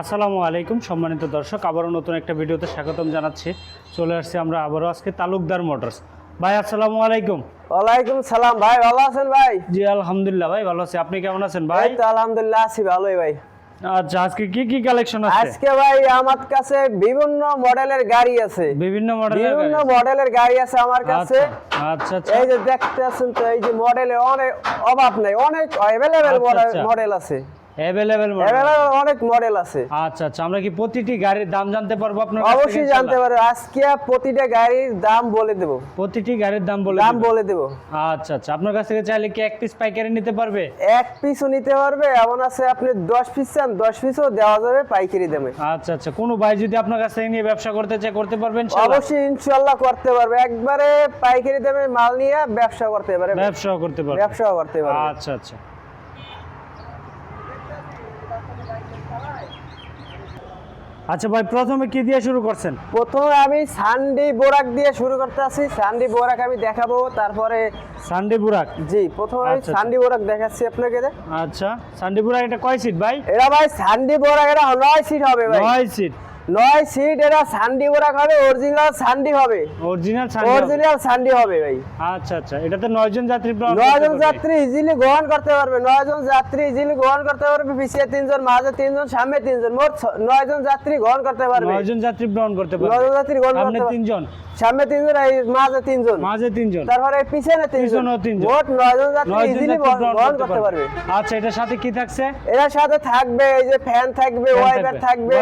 আসসালামু আলাইকুম সম্মানিত দর্শক আবারও নতুন একটা ভিডিওতে স্বাগতম জানাচ্ছি। চলে আসছি আমরা আবারও আজকে তালুকদার মোটরস। ভাই আসসালামু আলাইকুম। ওয়ালাইকুম সালাম ভাই ভালো আছেন ভাই? জি আলহামদুলিল্লাহ ভাই ভালো আছি। আপনি কেমন আছেন ভাই? তো আলহামদুলিল্লাহ আছি ভালোই ভাই। আচ্ছা আজকে কি কি কালেকশন আছে? আজকে ভাই আমার কাছে বিভিন্ন মডেলের গাড়ি আছে। বিভিন্ন মডেলের বিভিন্ন মডেলের গাড়ি আছে আমার কাছে। আচ্ছা আচ্ছা এই যে দেখতে আছেন তো এই যে মডেলের অনেক অভাব নাই অনেক অ্যাভেলেবেল আচ্ছা, আচ্ছা। মডেল আছে। অ্যাভেলেবেল মডেল অনেক মডেল আছে। আচ্ছা আচ্ছা আমরা কি প্রতিটি গাড়ির দাম জানতে পারব আপনার অবশ্যই জানতে ইনশাআল্লাহ? পারো আজকে প্রতিটা গাড়ির দাম বলে দেব। প্রতিটি গাড়ির দাম বলে দাম বলে দেব। আচ্ছা আচ্ছা আপনার কাছ থেকে চাইলে কি এক পিস পাইকারি নিতে পারবে? এক পিসও নিতে পারবে। এমন আছে আপনি দশ পিস চান দশ পিসও দেওয়া যাবে পাইকারি দামে। আচ্ছা আচ্ছা কোনো ভাই যদি আপনার কাছ থেকে নিয়ে ব্যবসা করতে চায় করতে পারবেন ইনশাআল্লাহ? অবশ্যই ইনশাল্লাহ করতে পারবে। একবারে পাইকারি দামে মাল নিয়ে ব্যবসা করতে পারবে। ব্যবসাও করতে পারবে। ব্যবসাও করতে পারবে। আচ্ছা আচ্ছা। আচ্ছা ভাই প্রথমে কি দিয়ে শুরু করছেন? প্রথমে আমি সানডি বোরাক দিয়ে শুরু করতে আছি সানডি বোরাক আমি দেখাবো তারপরে সানডে বোরাক? জি প্রথমে আমি আচ্ছা, আচ্ছা। সানডি বোরাক দেখাচ্ছি আপনাকে। আচ্ছা সানডে বোরাক এটা কয় সিট ভাই? এটা ভাই সানডি বোরাক এটা নয় সিট হবে ভাই। নয় সিট নয় সিট এটা সান্ডি বোরাক হবে অরিজিনাল সান্ডি হবে। অরিজিনাল সান্ডি অরিজিনাল সান্ডি হবে ভাই। আচ্ছা আচ্ছা এটাতে নয়জন যাত্রী বহন নয় করতে জন পারবে। যাত্রী ইজিলি গ্রহণ করতে পারবে নয়জন যাত্রী ইজিলি গ্রহণ করতে পারবে পিছিয়ে তিনজন মাঝে তিনজন সামনে তিনজন মোট নয়জন নয় জন যাত্রী গ্রহণ করতে পারবে। নয় জন যাত্রী গ্রহণ করতে পারবে। নয়জন যাত্রী গ্রহণ করতে পারবে। তিনজন। সামনে তিনজন এই মাঝে তিনজন। মাঝে তিনজন। তারপরে পিছনে তিনজন। তিনজন। মোট নয় জন যাত্রী ইজিলি গ্রহণ করতে পারবে। আচ্ছা এটার সাথে কি থাকছে? এর সাথে থাকবে এই যে ফ্যান থাকবে ওয়াইপার থাকবে।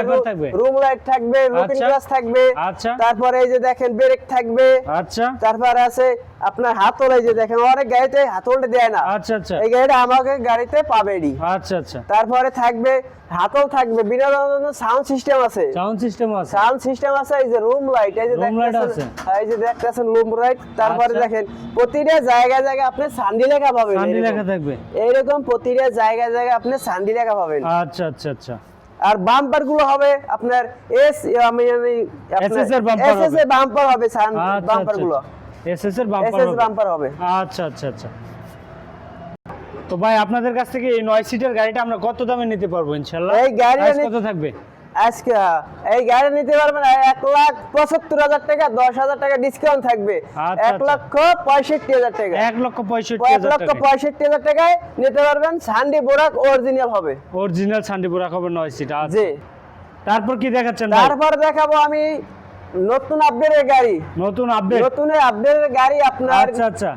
রুম লাইট থাকবে। লুকিং আচ্ছা। গ্লাস থাকবে। আচ্ছা। তারপরে এই যে দেখেন ব্রেক থাকবে। আচ্ছা। তারপরে আছে আপনার হাতল এই যে দেখেন অনেক গাড়িতে হাতলটা দেয় না। আচ্ছা আচ্ছা। এই গাড়িটা আমাকে গাড়িতে পাবেনি আচ্ছা আচ্ছা। তারপরে থাকবে হাতল থাকবে। বিনোদনের সাউন্ড সিস্টেম আছে। সাউন্ড সিস্টেম আছে। সাউন্ড সিস্টেম আছে এই যে রুম লাইট এই যে Room light দেখতেছেন আছে। এই যে দেখতেছেন রুম লাইট তারপরে আচ্ছা। দেখেন প্রতিটা জায়গায় জায়গায় আপনি সান্ডি লেখা পাবেন সানডে। লেখা থাকবে। এইরকম প্রতিটা জায়গায় জায়গায় আপনি সান্ডি লেখা পাবেন। আচ্ছা আচ্ছা আচ্ছা। আর বাম্পারগুলো হবে আপনার এস আমি SS এর bumper এসএস। এর বাম্পার হবে আচ্ছা বাম্পারগুলো। এসএস এর বাম্পার এসএস বাম্পার হবে। আচ্ছা আচ্ছা আচ্ছা। তো ভাই আপনাদের কাছ থেকে এই নয় সিটের গাড়িটা আমরা কত দামে নিতে পারব ইনশাআল্লাহ? এই গাড়ি কত থাকবে? আজকে এই গাড়ি নিতে পারবেন এক লাখ পঁচাত্তর হাজার টাকা দশ হাজার টাকা ডিসকাউন্ট থাকবে। আচ্ছা, এক আচ্ছা। লক্ষ পঁয়ষট্টি হাজার টাকা। এক লক্ষ পঁয়ষট্টি এক লক্ষ পঁয়ষট্টি হাজার টাকায় নিতে পারবেন সানডি বোরাক অরিজিনাল হবে। অরিজিনাল সান্ডিপুরা খবর নয় সিট আচ্ছা। জি। তারপর কি দেখাচ্ছেন তারপর দেখাবো আমি নতুন আপডেটের গাড়ি। নতুন আপডেট নতুন আপডেটের গাড়ি আপনার আচ্ছা আচ্ছা।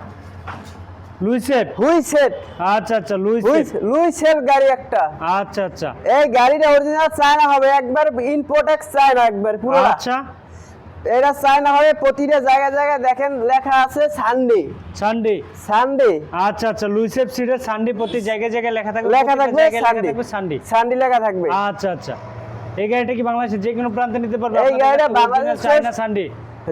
লুইসেট হুইসেট আচ্ছা আচ্ছা লুইসেট লুইসের গাড়ি একটা। আচ্ছা আচ্ছা। এই গাড়িটা অরিজিনাল চায়না হবে একবার ইম্পোর্টেক্স চায়না একবার পুরো আচ্ছা। এটা চায়না হবে প্রতিটা জায়গায় জায়গায় দেখেন লেখা আছে সানডে সানডে সানডে আচ্ছা আচ্ছা লুইসেপ সিটের সানডে প্রতি জায়গায় জায়গায় লেখা থাকবে লেখা থাকবে সানডে সানডে সানডে লেখা থাকবে। আচ্ছা আচ্ছা। এই গাড়িটা কি বাংলাদেশের যে কোনো প্রান্তে নিতে পারবে? এই গাড়িটা বাংলাদেশের- চায়না সানডে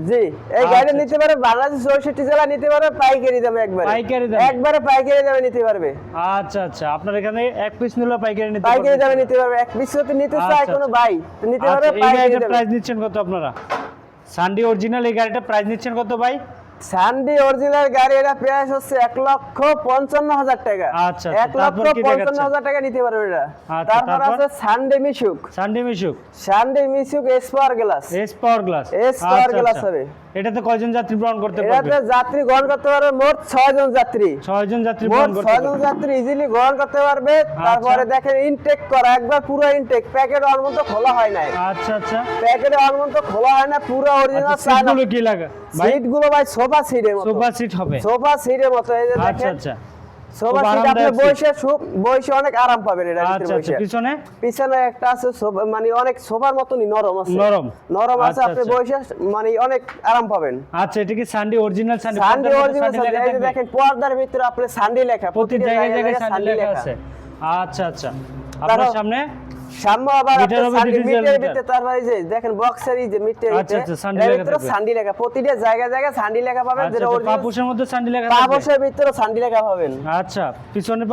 জি এই গাড়ি আচ্ছা, নিতে পারে বাংলাদেশ চৌষট্টি জেলা নিতে পাইকারি দামে একবারে। পাইকারি দামে? একবারে পাইকারি দামে নিতে পারবে। আচ্ছা আচ্ছা। আপনার এখানে এক পিস নিলে পাইকারি নিতে পাইকারি দামে নিতে পারবে। এক পিস যদি নিতে চায় আচ্ছা, কোনো আচ্ছা। ভাই নিতে আচ্ছা পারবে পাইকারি দামে। প্রাইস নিচ্ছেন কত আপনারা? সানডে অরিজিনাল এই গাড়িটা প্রাইস নিচ্ছেন কত ভাই? সানডি অরিজিনাল গাড়ি এটা প্রাইস হচ্ছে এক লক্ষ পঞ্চান্ন হাজার টাকা। আচ্ছা, আচ্ছা, এক লক্ষ পঞ্চান্ন হাজার টাকা নিতে পারবে এটা। আচ্ছা, তারপর? আছে Sunday Mishuk Sunday Mishuk Sandy Mishuk S power glass S power glass power glass হবে। এটাতে কয়জন যাত্রী বহন করতে পারবে? এটাতে যাত্রী গ্রহণ করতে পারবে মোট 6 জন যাত্রী। 6 জন যাত্রী বহন করতে ছয় জন যাত্রী ইজিলি গ্রহণ করতে পারবে। তারপরে দেখেন ইনটেক করা একবার পুরো ইনটেক প্যাকেট অলমন্ত খোলা হয় নাই। আচ্ছা আচ্ছা। প্যাকেট অলমন্ত খোলা হয় না পুরো অরিজিনাল আচ্ছা সিটগুলো কি লাগা? ভাই? সিটগুলো ভাই সোফা সিটের মতো। সোফা সিট হবে। সোফা সিটের মতো। এই যে আচ্ছা আচ্ছা। সোফা সিট আপনি বসে বসে অনেক আরাম পাবেন এটা আচ্ছা আচ্ছা পিছনে? পিছনে একটা আছে মানে অনেক সোফার মতনই নরম আছে। নরম। নরম আছে আচ্ছা, আপনি আচ্ছা। বসে মানে অনেক আরাম পাবেন। আচ্ছা এটা কি Sunday original Sunday Sunday original এই দেখেন পর্দার ভিতরে আপনি সানডে লেখা প্রতি জায়গায় জায়গায় জায়গায় সানডে সানডে লেখা লেখা। আছে। আচ্ছা আচ্ছা। আপনার সামনে? সামনে আবার মিটার। ভিতরে তারপর এই যে দেখেন বক্সের এই যে মিটার আচ্ছা, আচ্ছা, সানডে লেখা। সানডে লেখা প্রতিটা জায়গায় জায়গায় সানডে লেখা পাবেন আচ্ছা যেটা মধ্যে সানডে লেখা ভিতরে সানডে লেখা পাবেন আচ্ছা পিছনে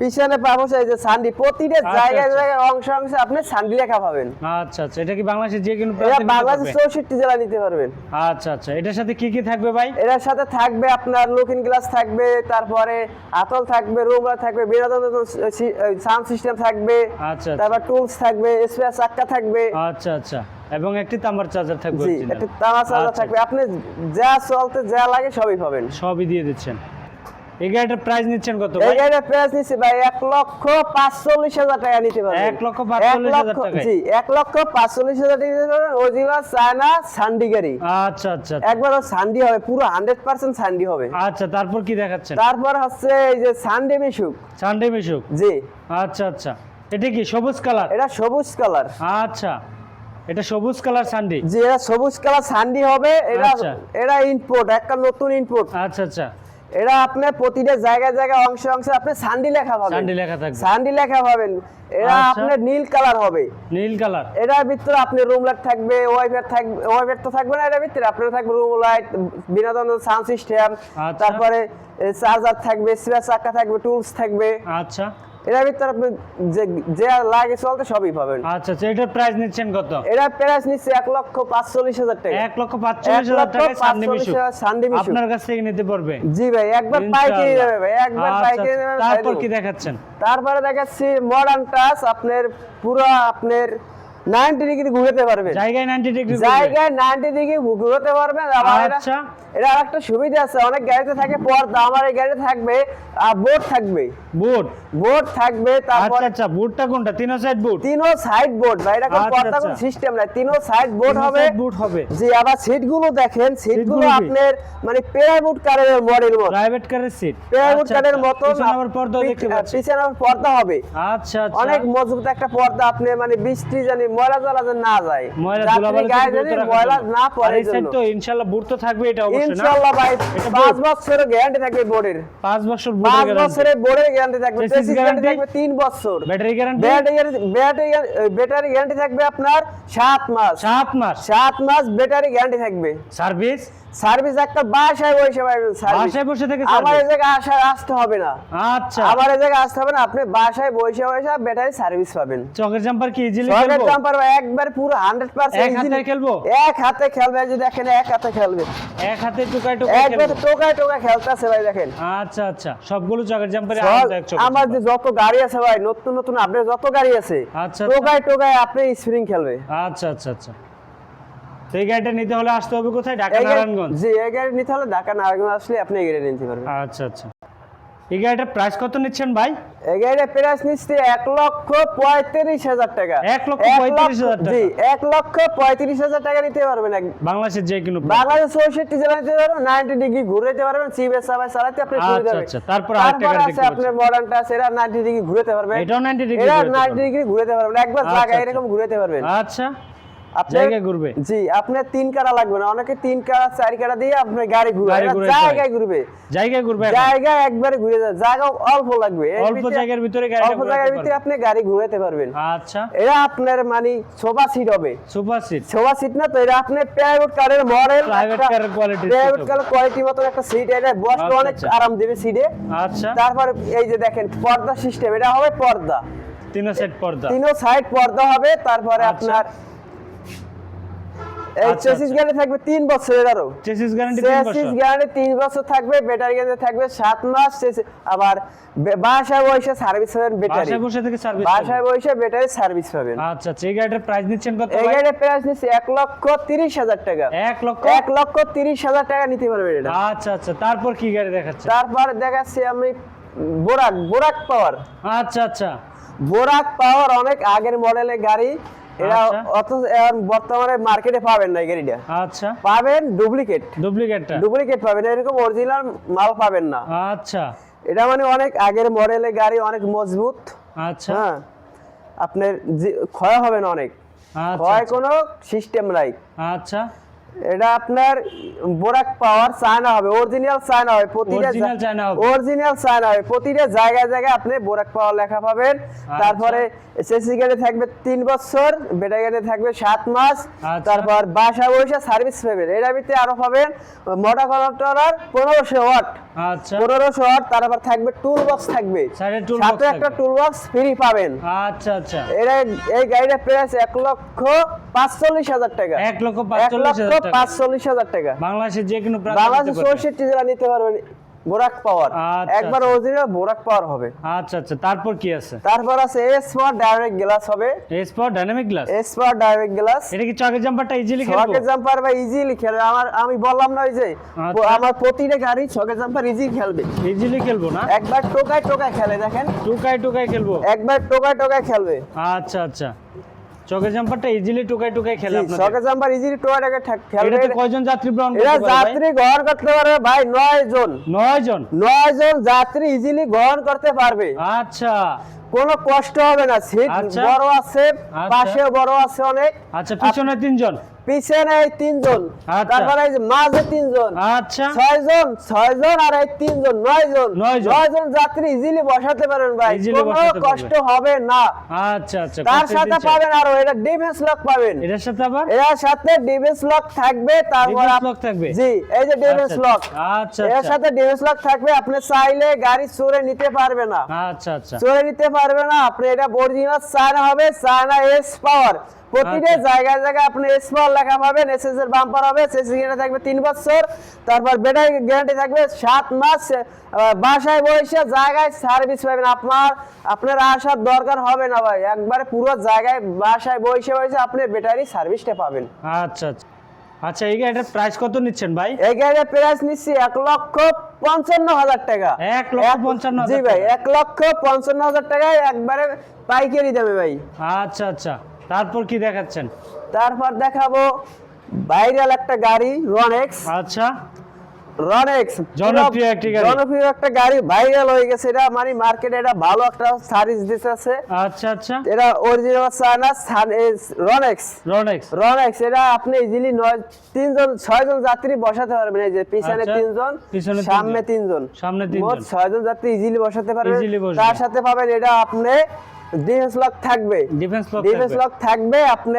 পিছনে এই যে সানডে প্রতিটা আচ্ছা, জায়গায় আচ্ছা। অংশ অংশে আপনি সানডে লেখা পাবেন আচ্ছা আচ্ছা এটা কি বাংলাদেশের যে কোনো প্রান্তে নিতে বাংলাদেশ পারবে? চৌষট্টি জেলা নিতে পারবেন আচ্ছা আচ্ছা এটার সাথে কি কি থাকবে ভাই এটার সাথে থাকবে আপনার লুকিং গ্লাস থাকবে তারপরে আতল থাকবে রুমরা থাকবে বিনোদন সাউন্ড সিস্টেম থাকবে আচ্ছা। তারপর টুলস থাকবে স্পেয়ার চাক্কা থাকবে। আচ্ছা আচ্ছা। এবং একটি তামার চার্জার থাকবে জি। একটা তামা চার্জার আচ্ছা, থাকবে। আপনি যা চলতে যা লাগে সবই পাবেন। সবই দিয়ে দিচ্ছেন। এই গাড়িটার প্রাইস নিচ্ছেন কত এই ভাই গাড়ির প্রাইস নিচ্ছে ভাই এক লক্ষ পাঁচচল্লিশ হাজার টাকা নিতে পারবেন এক লক্ষ পাঁচচল্লিশ এক হাজার লক্ষ- টাকায়? জি এক লক্ষ পাঁচচল্লিশ হাজার টাকা নিতে পারবেন চায়না সান্ডি গাড়ি। আচ্ছা আচ্ছা। একবার সান্ডি হবে পুরো হান্ড্রেড পার্সেন্ট সান্ডি হবে। আচ্ছা তারপর কি দেখাচ্ছেন? তারপর হচ্ছে এই যে সানডে মিশুক। সানডে মিশুক? জি। আচ্ছা আচ্ছা। এটা কি সবুজ কালার? এটা সবুজ কালার। আচ্ছা এটা সবুজ কালার সানডে। জি এটা সবুজ কালার সান্ডি হবে। এটা আচ্ছা। এটা ইনপুট একটা নতুন ইনপুট আচ্ছা আচ্ছা। এটা আপনার প্রতিটা জায়গায় জায়গায় অংশে অংশে আপনি সান্ডি লেখা পাবেন। সানডে লেখা থাকবে। সান্ডি লেখা পাবেন। এটা আচ্ছা। আপনার নীল কালার হবে। নীল কালার। এটার ভিতরে আপনি রুম লাইট থাকবে ওয়াইফাই থাকবে ওয়াইফাই তো থাকবে না এটার ভিতরে আপনার থাকবে রুম লাইট বিনোদন সাউন্ড সিস্টেম আচ্ছা। তারপরে চার্জার থাকবে স্পেয়ার চাক্কা থাকবে টুলস থাকবে। আচ্ছা। এটার ভিতর আপনি যে যে লাগে চলতে সবই পাবেন। আচ্ছা আচ্ছা এটার প্রাইস নিচ্ছেন কত? এটা প্রাইস নিচ্ছে এক লক্ষ পাঁচচল্লিশ হাজার টাকা। এক লক্ষ পাঁচচল্লিশ হাজার টাকা মিশুক। হাজার সানডে মিশুক। আপনার কাছ থেকে নিতে পারবে জি ভাই একবার পাইকারি। যাবে ভাই একবার পাই পাইকারি আচ্ছা। তারপর কি দেখাচ্ছেন? তারপরে দেখাচ্ছি মডার্ন টাচ আপনার পুরো আপনার নাইনটি ডিগ্রি ঘুরতে পারবেন। জায়গায় নাইনটি ডিগ্রি জায়গায় নাইনটি ডিগ্রি ঘুরতে এটা আচ্ছা। এটা একটা সুবিধা আছে অনেক গাড়িতে থাকে পর্দা। আমার এই গাড়িতে থাকবে বোর্ড থাকবে। বুট? বোর্ড থাকবে তারপর আচ্ছা আচ্ছা বুটটা কোনটা? তিনো সাইড বুট? তিনও সাইড বোর্ড ভাই এটা কোনো আচ্ছা, পর্দা কোনো আচ্ছা। সিস্টেম নাই। তিনও সাইড বোর্ড হবে। বুট হবে। জি আবার সিটগুলো দেখেন সিটগুলো সিটগুলো আপনার মানে প্যারাবুট কারের মডেল মতো। প্রাইভেট কারের সিট। প্যারাবুট কারের মতো আবার পর্দা দেখতে পাচ্ছি। পিছনে আবার পর্দা হবে। আচ্ছা আচ্ছা। অনেক মজবুত একটা পর্দা আপনি মানে বৃষ্টি জানি ময়লা না যায়। ময়লা ময়লা না পড়ে তো ইনশাআল্লাহ বুট তো থাকবে এটা অবশ্যই না। ইনশাআল্লাহ ভাই। বছরের গ্যারান্টি থাকবে বোর্ডের। বছর বছরের বোর্ডের গ্যারান্টি থাকবে চেসিস গ্যারান্টি থাকবে তিন বছর। Battery guarantee battery battery guarantee থাকবে আপনার সাত মাস। সাত মাস? সাত মাস ব্যাটারি গ্যারান্টি থাকবে। সার্ভিস সার্ভিস একটা বাসায় বসে বাসায় বসে থেকে আমার এই জায়গায় আসা আসতে হবে না। আচ্ছা। আমার এই জায়গায় আসতে হবে না আপনি বাসায় বসে বসে ব্যাটারি সার্ভিস পাবেন। চকের জাম্পার কি ইজিলি সরকার একবার পুরো হান্ড্রেড এক হাতে খেলব? এক হাতে খেলবে এই যে দেখেন এক হাতে খেলবে। এক হাতে টুকাই টুকাই একবার টোকায় টোকায় খেলতেছে ভাই দেখেন। আচ্ছা আচ্ছা সবগুলো জাম্পারে আমার যে যত গাড়ি আছে ভাই নতুন নতুন আপনার যত গাড়ি আছে আচ্ছা, আচ্ছা। টোকায় টোকায় আপনি স্প্রিং খেলবে। আচ্ছা আচ্ছা আচ্ছা। এই গাড়িটা নিতে হলে আসতে হবে কোথায়? ঢাকা নারায়ণগঞ্জ। জি এই গাড়ি নিতে হলে ঢাকা নারায়ণগঞ্জ আসলে আপনি এই গাড়ি নিতে পারবেন। আচ্ছা আচ্ছা। এই গাড়িটার প্রাইস কত নিচ্ছেন ভাই? এই প্রাইস নিচ্ছে এক লক্ষ পঁয়ত্রিশ হাজার টাকা। এক লক্ষ পঁয়ত্রিশ হাজার টাকা? এক লক্ষ পঁয়ত্রিশ হাজার টাকা নিতে পারবেন বাংলাদেশের যে কোনো বাংলাদেশ চৌষট্টি জেলা নিতে পারবেন নাইনটি ডিগ্রি ঘুরেতে পারবেন সিবিএস সাবাই চালাতে আপনি আচ্ছা, সুবিধা আচ্ছা, তারপর আছে আপনার মডার্ন টাচ এরা নাইনটি ডিগ্রি ঘুরেতে পারবেন এটাও 90 ডিগ্রি ঘুরাতে নাইনটি পারবে। ডিগ্রি ঘুরেতে পারবেন। একবার জায়গায় আচ্ছা। এরকম ঘুরেতে পারবেন। আচ্ছা। আপনার- ঘুরবে। জি আপনার তিন কাটা লাগবে না। অনেকে তিন কাটা চার কাটা দিয়ে আপনার গাড়ি ঘুরবে গাড়ি এরা ঘুরাইতে। জায়গায় ঘুরবে। জায়গায় ঘুরবে জায়গায় একবারে ঘুরে যায়। জায়গা অল্প লাগবে। অল্প জায়গার ভিতরে গাড়িটা অল্প জায়গার ভিতরে আপনি গাড়ি ঘুরাতে পারবেন। আচ্ছা। আপনার মানে সোফা সিট হবে। সুপার সিট সোফা সিট না তো এটা আপনি প্রাইভেট কারের মডেল Private car এর প্রাইভেট কারের কোয়ালিটি মতো একটা সিট এটা বসতে আচ্ছা, অনেক আচ্ছা। আরাম দেবে সিটে আচ্ছা। তারপর এই যে দেখেন পর্দা সিস্টেম এটা হবে পর্দা। তিন সেট পর্দা। সাইড পর্দা হবে তারপরে। আপনার এই আচ্ছা, চেসিস আচ্ছা। থাকবে তিন বছরের আরও। চেসিস গ্যারান্টি তিন চেসিস গ্যারান্টি তিন বছর থাকবে ব্যাটারি গ্যারান্টি থাকবে সাত মাস আবার বাসায় বসে সার্ভিস পাবেন ব্যাটারি। বাসায় বসে থেকে সার্ভিস বাসায় বসে ব্যাটারি সার্ভিস পাবেন আচ্ছা আচ্ছা এই গাড়িটার প্রাইস নিচ্ছেন কত এই ভাই? প্রাইস নিচ্ছে এক লক্ষ তিরিশ হাজার টাকা। লক্ষ? লক্ষ তিরিশ হাজার টাকা নিতে পারবেন এটা। আচ্ছা আচ্ছা তারপর কি গাড়ি দেখাচ্ছে তারপর দেখাচ্ছি আমি বোরাক বোরাক পাওয়ার। আচ্ছা আচ্ছা। বোরাক পাওয়ার অনেক আগের মডেলের গাড়ি। এটা অথচ এখন বর্তমানে মার্কেটে পাবেন না গাড়িটা। আচ্ছা। পাবেন ডুপ্লিকেট ডুপ্লিকেটটা ডুপ্লিকেট পাবেন এরকম অরিজিনাল মাল পাবেন না। আচ্ছা। এটা মানে অনেক আগের মডেলের গাড়ি অনেক মজবুত। আচ্ছা। হ্যাঁ। আপনার ক্ষয় হবে না অনেক। আচ্ছা ক্ষয় কোনো সিস্টেম নাই। আচ্ছা। এটা আপনার বোরাক পাওয়ার চায়না হবে অরিজিনাল চায়না হবে প্রতিটা। অরিজিনাল চায়না হবে। প্রতিটা জায়গায় জায়গায় আপনি বোরাক পাওয়ার লেখা পাবেন। আচ্ছা। তারপরে এসএসসি গাড়ি থাকবে তিন বছর ব্যাটারি গাড়ি থাকবে সাত মাস আচ্ছা। তারপর বাসা বসে সার্ভিস পাবেন। এটার ভিতরে আরও পাবেন মোটা কন্ট্রোলার পনেরোশো ওয়াট আচ্ছা। পনেরোশো ওয়াট তারপর থাকবে টুল বক্স থাকবে সাথে একটা টুল বক্স ফ্রি পাবেন। আচ্ছা আচ্ছা। এটা এই গাড়িটার প্রাইস এক লক্ষ পাঁচচল্লিশ হাজার টাকা। এক লক্ষ পাঁচচল্লিশ টাকা। বাংলাদেশের যে কোনো প্রান্ত বাংলাদেশের জেলা নিতে পারবেন বোরাক পাওয়ার আচ্ছা, একবার আচ্ছা। অরিজিনাল বোরাক পাওয়ার হবে। আচ্ছা আচ্ছা তারপর কি আছে? তারপর আছে এস ডাইরেক্ট গ্লাস হবে। S power dynamic glass S direct glass এটা কি চকের জাম্পারটা ইজিলি খেলব? ছকে জাম্পার বা ইজিলি খেলবে। আমার আমি বললাম না ওই যে আচ্ছা। আমার প্রতিটা গাড়ি ছকে জাম্পার ইজি খেলবে। ইজিলি খেলব না? একবার টোকায় টোকায় খেলে দেখেন। টুকাই টুকাই খেলব? একবার টোকায় টোকায় খেলবে। আচ্ছা আচ্ছা। চকের জাম্পারটা ইজিলি টুকাই টুকাই খেলে আপনাদের। চকের জাম্পার ইজিলি টোকায় ঠা- খেলবে। কয়জন যাত্রী গ্রহণ করতে পারে? যাত্রী গ্রহণ করতে পারবে ভাই নয় জন। নয় জন? নয় জন যাত্রী ইজিলি গ্রহণ করতে পারবে। আচ্ছা। কোনো কষ্ট হবে না সিট আচ্ছা। বড় আছে পাশে পাশেও বড় আছে অনেক। আচ্ছা পিছনে তিনজন? পিছনে এই তিনজন আচ্ছা। তারপরে মাঝে তিনজন আচ্ছা। আর এই তিনজন। যাত্রী ইজিলি বসাতে পারেন ভাই। কোনো কষ্ট হবে না। আচ্ছা আচ্ছা তার সাথে পাবেন আরও এটা ডিফেন্স লক পাবেন। সাথে আবার? এর সাথে ডিফেন্স লক থাকবে তারপর lock থাকবে? জি এই যে ডিফেন্স লক আচ্ছা এর সাথে ডিফেন্স লক থাকবে আপনি চাইলে গাড়ি চোরে নিতে পারবে না। আচ্ছা আচ্ছা। নিতে পারবে না আপনি এটা অরিজিনাল চায়না হবে চায়না এস পাওয়ার প্রতিটা আচ্ছা। জায়গায় জায়গায় আপনি পাওয়ার লেখা পাবেন এস এস এর বাম্পার হবে সিসি গ্যারান্টি থাকবে তিন বছর তারপর ব্যাটারি গ্যারান্টি থাকবে সাত মাস বাসায় বসে জায়গায় সার্ভিস পাবেন আপনার আপনার আসার দরকার হবে না ভাই একবারে পুরো জায়গায় বাসায় বসে বসে আপনি ব্যাটারি সার্ভিসটা পাবেন। আচ্ছা আচ্ছা। আচ্ছা এই গাড়িটার প্রাইস কত নিচ্ছেন ভাই? এই গাড়ির প্রাইস নিচ্ছি এক লক্ষ পঞ্চান্ন হাজার টাকা। এক লক্ষ পঞ্চান্ন জি ভাই এক লক্ষ পঞ্চান্ন হাজার টাকায় একবারে পাইকারি দামে ভাই। আচ্ছা আচ্ছা। তারপর কি দেখাচ্ছেন? তারপর দেখাবো ভাইরাল একটা গাড়ি রনেক্স আচ্ছা। রনেক্স জনপ্রিয় একটি গাড়ি। জনপ্রিয় একটা গাড়ি ভাইরাল হয়ে গেছে। এটা মানে মার্কেটে এটা ভালো একটা সার্ভিস দিতেছে আচ্ছা আচ্ছা। এটা অরিজিনাল চায়না রনেক্স রনেক্স রনেক্স এটা আপনি ইজিলি নয় তিনজন ছয়জন যাত্রী বসাতে পারবেন। এই যে পিছনে আচ্ছা, তিনজন সামনে তিনজন। তিনজন। সামনে মোট তিনজন। ছয়জন যাত্রী ইজিলি বসাতে পারবেন। তার সাথে পাবেন এটা আপনি ডিফেন্স লক থাকবে। ডিফেন্স লক ডিফেন্স লক থাকবে আপনি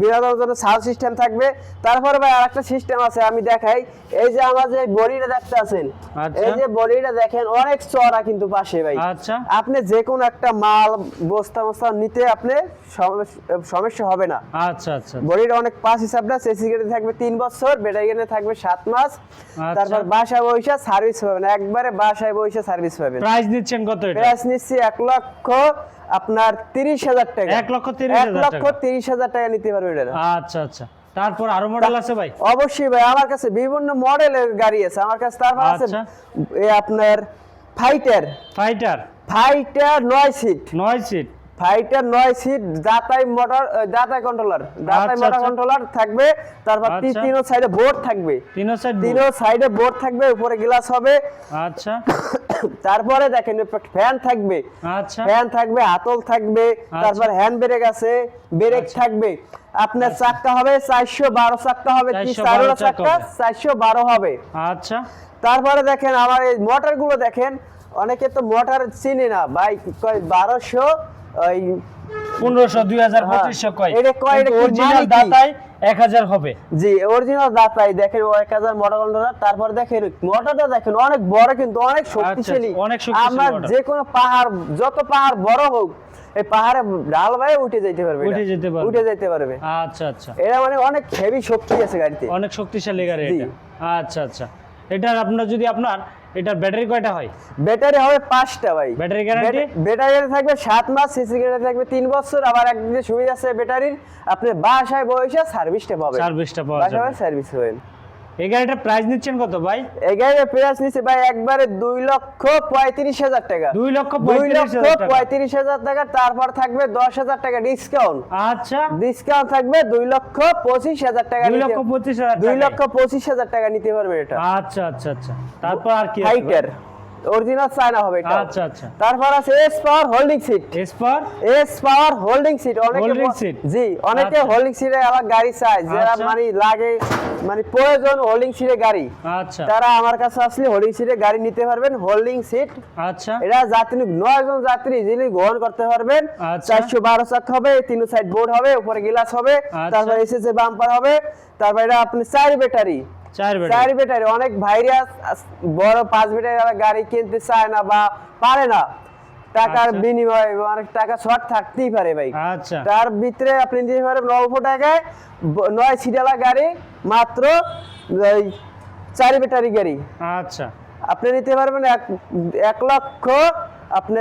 বিনোদনের জন্য সাউন্ড সিস্টেম থাকবে। তারপরে ভাই আরেকটা সিস্টেম আছে আমি দেখাই। এই যে আমার যে বডিটা দেখতে আছেন আচ্ছা। এই যে বডিটা দেখেন অনেক চড়া কিন্তু পাশে ভাই। আচ্ছা। আপনি যে কোনো একটা মাল বস্তা বস্তা নিতে আপনি সমস্যা- হবে না। আচ্ছা আচ্ছা। বডিটা অনেক পাস হিসাবটা সেসি গাড়ি থাকবে তিন বছর ব্যাটারি থাকবে সাত মাস। আচ্ছা। তারপর বাসায় বসে সার্ভিস পাবেন একবারে বাসায় বসে সার্ভিস পাবেন প্রাইস নিচ্ছেন কত এটা? প্রাইস নিচ্ছি এক লক্ষ আপনার তিরিশ হাজার টাকা। এক লক্ষ তিরিশ এক হাজার লক্ষ তিরিশ হাজার টাকা নিতে পারবে এটা আচ্ছা আচ্ছা। তারপর আরও মডেল আছে ভাই? অবশ্যই ভাই আমার কাছে বিভিন্ন মডেলের গাড়ি আছে। আমার কাছে তারপর আছে আচ্ছা। আপনার ফাইটার ফাইটার ফাইটার নয় সিট নয় সিট ফাইটার নয় সিট দাতাই মোটর দাতাই কন্ট্রোলার দাতাই আচ্ছা, মোটর আচ্ছা। কন্ট্রোলার থাকবে তারপর তি- আচ্ছা। তিনো সাইডে বোর্ড থাকবে। তিনো সাইড তিনো সাইডে বোর্ড থাকবে উপরে গ্লাস হবে। আচ্ছা। তারপরে দেখেন ফ্যান থাকবে। আচ্ছা। ফ্যান থাকবে হাতল থাকবে তারপর হ্যান্ড ব্রেক আছে ব্রেক আচ্ছা। থাকবে। আপনার চাক্কা হবে চারশো বারো চাক্কা হবে 412 চারোটা চাক্কা। চারশো বারো হবে। আচ্ছা। তারপরে দেখেন আমার এই মোটরগুলো দেখেন অনেকে তো মোটর চিনি না। ভাই কয় বারোশো? ওই পনেরোশো দুই হাজার। পঁচিশশো কয়? এটা কয়, এটা অরিজিনাল এক হাজার হবে। জি অরিজিনাল দাতাই দেখেন এক হাজার মোটর তারপর দেখেন মোটরটা দেখেন অনেক বড় কিন্তু অনেক শক্তিশালী। অনেক শক্তিশালী যে কোনো পাহাড় যত পাহাড় বড় হোক এই পাহাড়ে ভাই উঠে যেতে পারবে উঠে এটা। যেতে পারবে। উঠে যেতে পারবে। আচ্ছা আচ্ছা। এটা মানে অনেক হেভি শক্তি আছে গাড়িতে। অনেক শক্তিশালী গাড়ি এটা। আচ্ছা আচ্ছা। এটার আপনার যদি আপনার এটার ব্যাটারি কয়টা হয়? ব্যাটারি হবে পাঁচটা ভাই। Battery guarantee? ব্যাটারি থাকবে সাত মাস সিসি গ্যারান্টি থাকবে তিন বছর আবার একদিকে সুবিধা আছে ব্যাটারির। আপনি বাসায় বসে সার্ভিসটা পাবেন। সার্ভিসটা পাওয়া যাবে। সার্ভিস হবেন এই গাড়িটার প্রাইস নিচ্ছেন কত ভাই? এই প্রাইস নিচ্ছে ভাই একবারে দুই লক্ষ পঁয়ত্রিশ হাজার টাকা। দুই লক্ষ দুই পঁয়ত্রিশ লক্ষ হাজার টাকা। পঁয়ত্রিশ হাজার টাকা তারপর থাকবে দশ হাজার টাকা ডিসকাউন্ট আচ্ছা। ডিসকাউন্ট থাকবে দুই লক্ষ পঁচিশ হাজার টাকা দুই লক্ষ পঁচিশ হাজার দুই লক্ষ পঁচিশ হাজার টাকা নিতে পারবে এটা। আচ্ছা আচ্ছা আচ্ছা। তারপর আর কি? ফাইটার অরিজিনাল চায়না হবে এটা আচ্ছা আচ্ছা তারপর আছে এস পাওয়ার হোল্ডিং সিট এসপার এস পাওয়ার হোল্ডিং সিট অনেকে ব- seat? জি অনেকে আচ্ছা। হোল্ডিং সিটে আবার গাড়ি চায় যারা আচ্ছা। মানে লাগে মানে প্রয়োজন হোল্ডিং সিটে গাড়ি আচ্ছা তারা আমার কাছে আসলে হোল্ডিং সিটে গাড়ি নিতে পারবেন হোল্ডিং সিট আচ্ছা এটা যাত্রী নয় জন যাত্রী যিনি গ্রহণ করতে পারবেন আচ্ছা। চারশো বারো চাকা হবে তিন সাইড বোর্ড হবে উপরে গ্লাস হবে আচ্ছা। তারপর এসএস বাম্পার হবে তারপর এটা আপনি চার ব্যাটারি চার ব্যাটারি। অনেক ভাইরাস বড় পাঁচ ব্যাটারি গাড়ি কিনতে চায় না বা পারে না। টাকার আচ্ছা। বিনিময়ে অনেক টাকা শর্ট থাকতেই পারে ভাই। আচ্ছা। তার ভিতরে আপনি দিতে পারেন অল্প টাকায় নয় সিটালা গাড়ি মাত্র ওই চার ব্যাটারি গাড়ি। আচ্ছা। আপনি নিতে পারবেন এক এক লক্ষ আপনি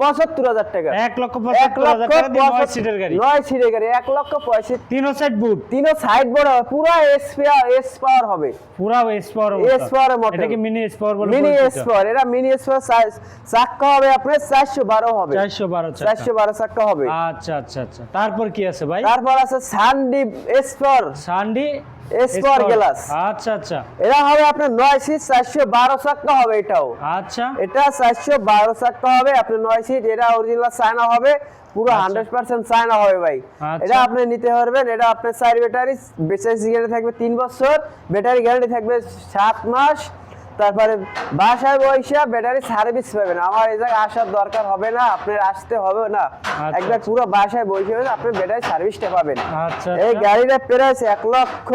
পঁচাত্তর হাজার টাকা। এক লক্ষ পঁচাত্তর হাজার টাকা নয় সিটের গাড়ি। নয় সিটের গাড়ি এক লক্ষ পঁয়ষট্টি সাইড বুট সাইড বোর্ড হবে পুরো এস এস পাওয়ার হবে। পুরা S power S power motor এটা কি মিনি এস পাওয়ার বলে মিনি এস পাওয়ার এটা মিনি এস পাওয়ার চাক্কা হবে আপনার চারশো বারো হবে। চারশো বারো চারশো বারো চাক্কা হবে। আচ্ছা আচ্ছা আচ্ছা। তারপর কি আছে ভাই? তারপর আছে সানডিপ এস পাওয়ার সানডি গ্লাস আচ্ছা আচ্ছা। এটা হবে আপনার নয় সিট চারশো বারো চাক্কা হবে এটাও। আচ্ছা। এটা চারশো বারো চাক্কা হবে আপনার নয় সিট এটা অরিজিনাল চায়না হবে পুরো। হান্ড্রেড পার্সেন্ট চায়না হবে ভাই আচ্ছা। এটা আপনি নিতে পারবেন এটা আপনার চার ব্যাটারি বেচারি গ্যারান্টি থাকবে তিন বছর ব্যাটারি গ্যারান্টি থাকবে সাত মাস তারপরে বাসায় বৈশা ব্যাটারি সার্ভিস পাবেন আমার এই জায়গায় আসার দরকার হবে না আপনার আসতে হবে না আচ্ছা, একবার। পুরো বাসায় বসে আপনি ব্যাটারি সার্ভিসটা পাবেন আচ্ছা এই। গাড়িটা প্রাইস এক লক্ষ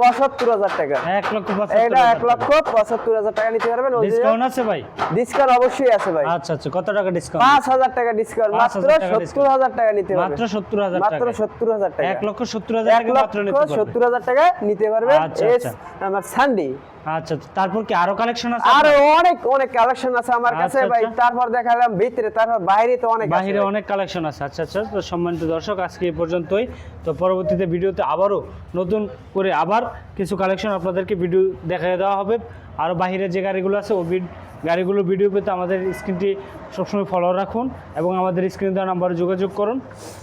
পঁচাত্তর হাজার টাকা। এক লক্ষ এটা এক লক্ষ পঁচাত্তর হাজার টাকা নিতে পারবেন ডিসকাউন্ট আছে ভাই? ডিসকাউন্ট অবশ্যই আছে ভাই। আচ্ছা আচ্ছা কত টাকা ডিসকাউন্ট পাঁচ হাজার টাকা ডিসকাউন্ট 5,000 মাত্র সত্তর হাজার টাকা নিতে পারবেন। মাত্র সত্তর হাজার মাত্র সত্তর হাজার টাকা। এক লক্ষ সত্তর হাজার এক লক্ষ সত্তর হাজার টাকা নিতে পারবেন। আচ্ছা, আচ্ছা। আমার সানডে আচ্ছা তারপর কি আরও কালেকশন আছে আরও অনেক অনেক কালেকশন আছে আমার কাছে আচ্ছা, ভাই। আচ্ছা। তারপর দেখালাম ভিতরে তারপর বাইরে তো অনেক বাইরে অনেক কালেকশন আছে। আচ্ছা আচ্ছা তো সম্মানিত দর্শক আজকে এই পর্যন্তই। তো পরবর্তীতে ভিডিওতে আবারও নতুন করে আবার কিছু কালেকশন আপনাদেরকে ভিডিও দেখিয়ে দেওয়া হবে। আরও বাহিরে যে গাড়িগুলো আছে ওই গাড়িগুলোর ভিডিও পেতে আমাদের স্ক্রিনটি সবসময় ফলো রাখুন এবং আমাদের স্ক্রিন দেওয়া নাম্বারে যোগাযোগ করুন।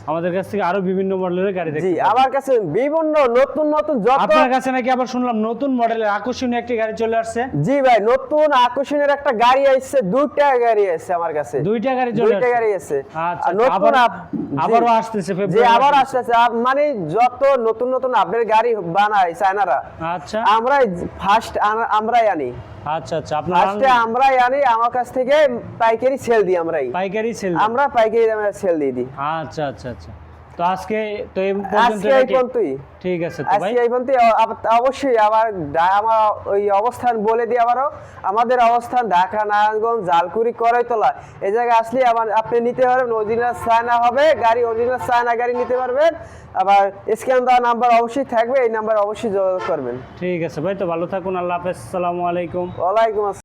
আমাদের কাছ থেকে আরও বিভিন্ন মডেলের গাড়ি জি পাবেন। আমার কাছে বিভিন্ন নতুন নতুন যত আপনার কাছে নাকি আবার শুনলাম নতুন মডেলের আকর্ষণীয় একটি গাড়ি চলে আসছে। জি ভাই নতুন আকর্ষণের একটা গাড়ি আসছে দুইটা গাড়ি আসছে আমার কাছে। দুইটা গাড়ি চলে দুইটা গাড়ি আছে আচ্ছা নতুন আপ- জি। আবারও আসতেছে ফেব্রুয়ারি আবার। আসতেছে। মানে যত নতুন নতুন আপডেট গাড়ি বানায় চায়নারা আচ্ছা। আমরাই ফার্স্ট আমরাই আনি। আচ্ছা আচ্ছা আপনার ফার্স্টে আমরাই আনি আমার কাছ থেকে পাইকারি সেল দিই আমরাই। পাইকারি সেল আমরা পাইকারি সেল দিয়ে দিই। আচ্ছা আচ্ছা আচ্ছা। তো আজকে তো এই পর্যন্ত আজকে এই পর্যন্তই। ঠিক আছে তো ভাই। আজকে এই পর্যন্তই। অবশ্যই আবার আমার ওই অবস্থান বলে দিই আবারও। আমাদের অবস্থান ঢাকা নারায়ণগঞ্জ জালকুড়ি করাইতলা। এই জায়গায় আসলে আবার আপনি নিতে পারবেন অরিজিনাল চায়না হবে গাড়ি অরিজিনাল চায়না গাড়ি নিতে পারবেন। আবার স্ক্যান দেওয়া নাম্বার অবশ্যই থাকবে এই নাম্বার অবশ্যই যোগাযোগ করবেন। ঠিক আছে ভাই তো ভালো থাকুন আল্লাহ হাফেজ আসসালামু আলাইকুম। ওয়ালাইকুম আসসালাম।